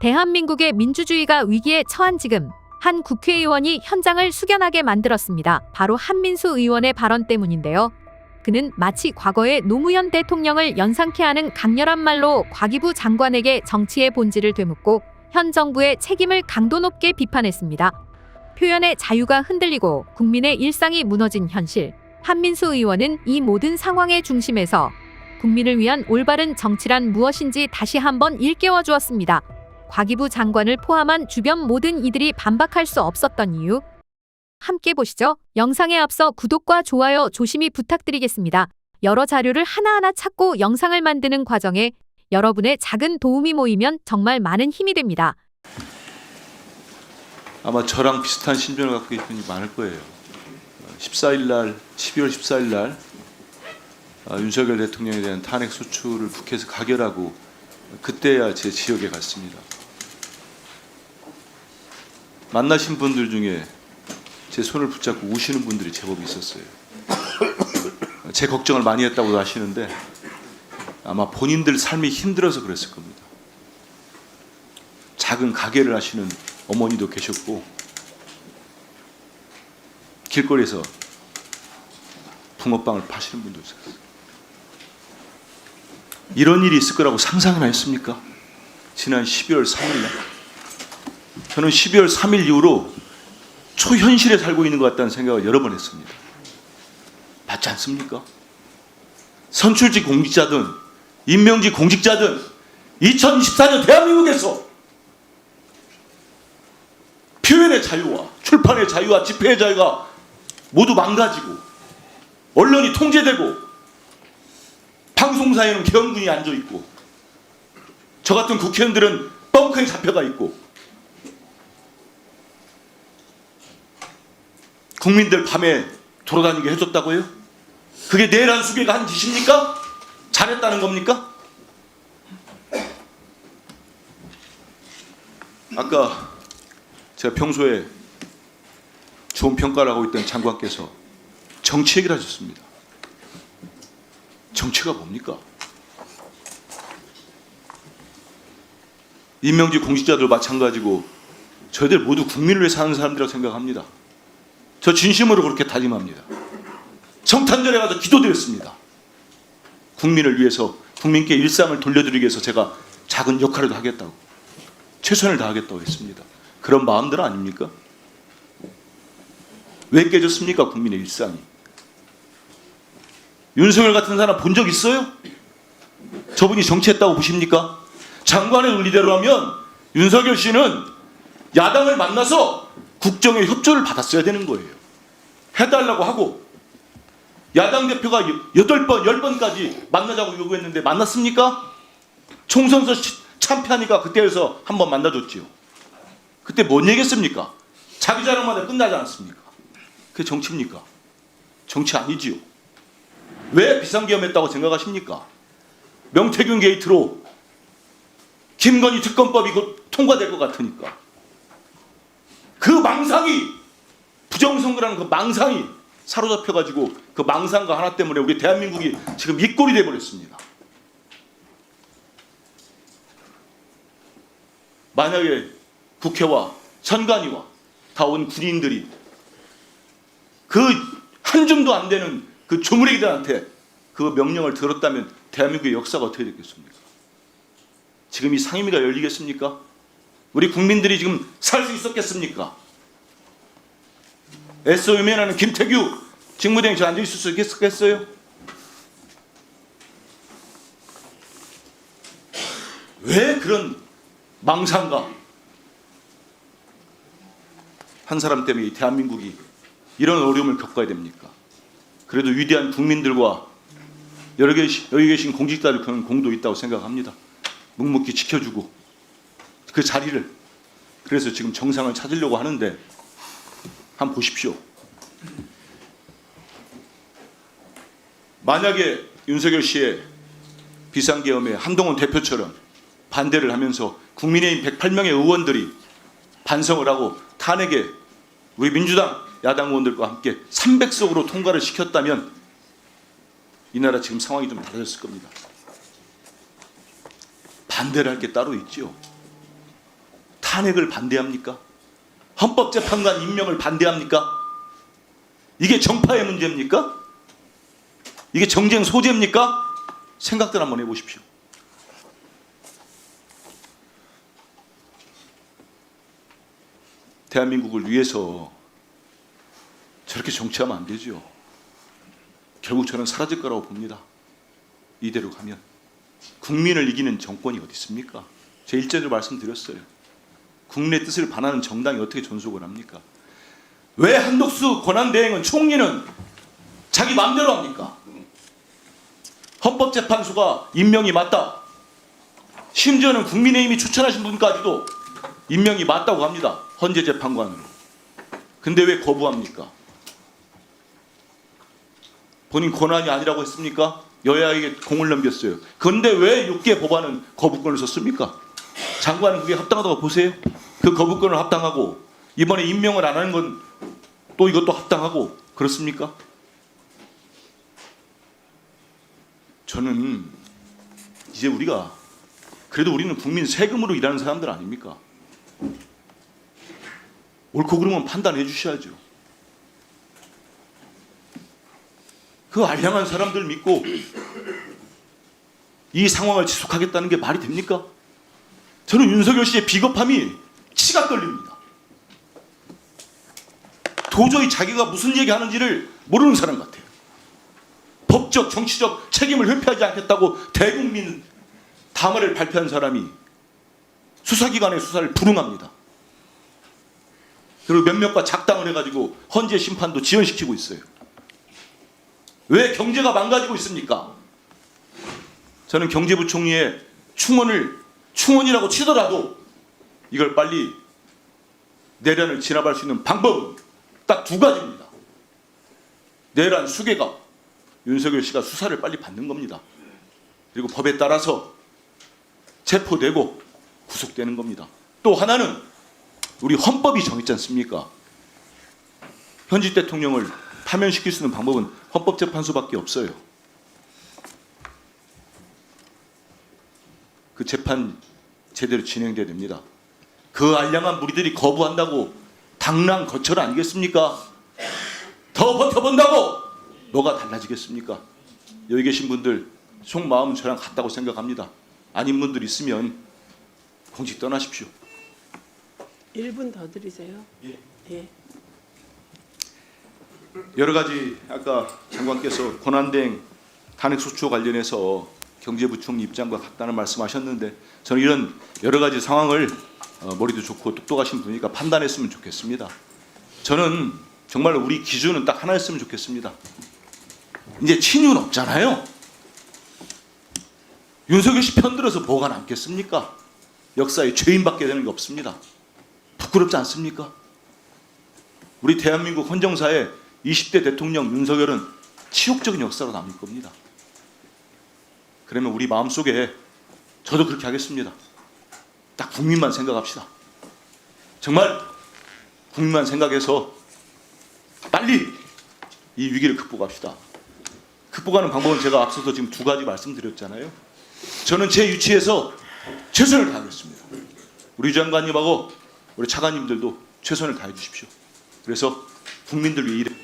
대한민국의 민주주의가 위기에 처한 지금 한 국회의원이 현장을 숙연하게 만들었습니다. 바로 한민수 의원의 발언 때문인데요. 그는 마치 과거의 노무현 대통령을 연상케 하는 강렬한 말로 과기부 장관에게 정치의 본질을 되묻고 현 정부의 책임을 강도 높게 비판했습니다. 표현의 자유가 흔들리고 국민의 일상이 무너진 현실. 한민수 의원은 이 모든 상황의 중심에서 국민을 위한 올바른 정치란 무엇인지 다시 한번 일깨워 주었습니다. 과기부 장관을 포함한 주변 모든 이들이 반박할 수 없었던 이유. 함께 보시죠. 영상에 앞서 구독과 좋아요 조심히 부탁드리겠습니다. 여러 자료를 하나하나 찾고 영상을 만드는 과정에 여러분의 작은 도움이 모이면 정말 많은 힘이 됩니다. 아마 저랑 비슷한 신변을 갖고 계신 분이 많을 거예요. 14일 날, 12월 14일 날 아, 윤석열 대통령에 대한 탄핵 소추를 국회에서 가결하고 그때야 제 지역에 갔습니다. 만나신 분들 중에 제 손을 붙잡고 우시는 분들이 제법 있었어요. 제 걱정을 많이 했다고 하시는데 아마 본인들 삶이 힘들어서 그랬을 겁니다. 작은 가게를 하시는 어머니도 계셨고 길거리에서 붕어빵을 파시는 분도 있었어요. 이런 일이 있을 거라고 상상이나 했습니까? 지난 12월 3일 날 저는 12월 3일 이후로 초현실에 살고 있는 것 같다는 생각을 여러 번 했습니다. 맞지 않습니까? 선출직 공직자든 임명직 공직자든 2024년 대한민국에서 표현의 자유와 출판의 자유와 집회의 자유가 모두 망가지고 언론이 통제되고 방송사에는 개헌군이 앉아 있고 저 같은 국회의원들은 뻥크에 잡혀가 있고 국민들 밤에 돌아다니게 해줬다고요? 그게 내란 수계가 한 짓입니까? 잘했다는 겁니까? 아까 제가 평소에 좋은 평가를 하고 있던 장관께서 정치 얘기를 하셨습니다. 정치가 뭡니까? 임명직 공직자들 마찬가지고 저희들 모두 국민을 위해 사는 사람들이라고 생각합니다. 저 진심으로 그렇게 다짐합니다. 성탄절에 가서 기도드렸습니다. 국민을 위해서 국민께 일상을 돌려드리기 위해서 제가 작은 역할을 하겠다고 최선을 다하겠다고 했습니다. 그런 마음들 아닙니까? 왜 깨졌습니까? 국민의 일상이. 윤석열 같은 사람 본 적 있어요? 저분이 정치했다고 보십니까? 장관의 논리대로라면 윤석열 씨는 야당을 만나서 국정의 협조를 받았어야 되는 거예요. 해달라고 하고 야당 대표가 여덟 번, 열 번까지 만나자고 요구했는데 만났습니까? 총선서 참패하니까 그때에서 한 번 만나줬지요. 그때 뭔 얘기했습니까? 자기 자랑만 해 끝나지 않습니까? 그게 정치입니까? 정치 아니지요. 왜 비상계엄했다고 생각하십니까? 명태균 게이트로 김건희 특검법이 곧 통과될 것 같으니까. 그 망상이 부정선거라는 그 망상이 사로잡혀가지고 그 망상과 하나 때문에 우리 대한민국이 지금 이 꼴이 돼버렸습니다. 만약에 국회와 선관위와 다 온 군인들이 그 한 줌도 안 되는 그 조무래기들한테 그 명령을 들었다면 대한민국의 역사가 어떻게 됐겠습니까? 지금 이 상임위가 열리겠습니까? 우리 국민들이 지금 살 수 있었겠습니까? 애써 외면하는 김태규 직무대행자 앉아 있을 수 있겠어요? 왜 그런 망상과 한 사람 때문에 이 대한민국이 이런 어려움을 겪어야 됩니까? 그래도 위대한 국민들과 여러 계신, 여기 계신 공직자들 그런 공도 있다고 생각합니다. 묵묵히 지켜주고 그 자리를 그래서 지금 정상을 찾으려고 하는데 한번 보십시오. 만약에 윤석열 씨의 비상계엄에 한동훈 대표처럼 반대를 하면서 국민의힘 108명의 의원들이 반성을 하고 탄핵에 우리 민주당 야당 의원들과 함께 300석으로 통과를 시켰다면 이 나라 지금 상황이 좀 달라졌을 겁니다. 반대를 할 게 따로 있죠. 탄핵을 반대합니까? 헌법재판관 임명을 반대합니까? 이게 정파의 문제입니까? 이게 정쟁 소재입니까? 생각들 한번 해보십시오. 대한민국을 위해서 저렇게 정치하면 안 되죠. 결국 저는 사라질 거라고 봅니다. 이대로 가면 국민을 이기는 정권이 어디 있습니까? 제 일제로 말씀드렸어요. 국내 뜻을 반하는 정당이 어떻게 존속을 합니까? 왜 한독수 권한대행은 총리는 자기 마음대로 합니까? 헌법재판소가 임명이 맞다. 심지어는 국민의힘이 추천하신 분까지도 임명이 맞다고 합니다. 헌재 재판관으로. 근데 왜 거부합니까? 본인 권한이 아니라고 했습니까? 여야에게 공을 넘겼어요. 그런데 왜 6개 법안은 거부권을 썼습니까? 장관은 그게 합당하다고 보세요? 그 거부권을 합당하고 이번에 임명을 안 하는 건 또 이것도 합당하고 그렇습니까? 저는 이제 우리가 그래도 우리는 국민 세금으로 일하는 사람들 아닙니까? 옳고 그름은 판단해 주셔야죠. 그 알량한 사람들 믿고 이 상황을 지속하겠다는 게 말이 됩니까? 저는 윤석열 씨의 비겁함이 치가 떨립니다. 도저히 자기가 무슨 얘기 하는지를 모르는 사람 같아요. 법적, 정치적 책임을 회피하지 않겠다고 대국민 담화를 발표한 사람이 수사기관의 수사를 불응합니다. 그리고 몇몇과 작당을 해가지고 헌재 심판도 지연시키고 있어요. 왜 경제가 망가지고 있습니까? 저는 경제부총리의 충원을 충원이라고 치더라도 이걸 빨리 내란을 진압할 수 있는 방법은 딱 두 가지입니다. 내란 수개가 윤석열 씨가 수사를 빨리 받는 겁니다. 그리고 법에 따라서 체포되고 구속되는 겁니다. 또 하나는 우리 헌법이 정했지 않습니까? 현직 대통령을 파면시킬 수 있는 방법은 헌법재판소밖에 없어요. 그 재판 제대로 진행돼야 됩니다. 그 알량한 무리들이 거부한다고 당랑 거철 아니겠습니까? 더 버텨본다고 뭐가 달라지겠습니까? 여기 계신 분들 속마음은 저랑 같다고 생각합니다. 아닌 분들 있으면 공직 떠나십시오. 1분 더 드리세요. 예. 예. 여러 가지 아까 장관께서 권한대행 탄핵 소추 관련해서 경제부총리 입장과 같다는 말씀하셨는데 저는 이런 여러 가지 상황을 어, 머리도 좋고 똑똑하신 분이니까 판단했으면 좋겠습니다. 저는 정말 우리 기준은 딱 하나였으면 좋겠습니다. 이제 친윤 없잖아요. 윤석열 씨 편들어서 뭐가 남겠습니까? 역사에 죄인받게 되는 게 없습니다. 부끄럽지 않습니까? 우리 대한민국 헌정사에 20대 대통령 윤석열은 치욕적인 역사로 남을 겁니다. 그러면 우리 마음속에 저도 그렇게 하겠습니다. 딱 국민만 생각합시다. 정말 국민만 생각해서 빨리 이 위기를 극복합시다. 극복하는 방법은 제가 앞서서 지금 두 가지 말씀드렸잖아요. 저는 제 위치에서 최선을 다하겠습니다. 우리 유 장관님하고 우리 차관님들도 최선을 다해 주십시오. 그래서 국민들 위해 일해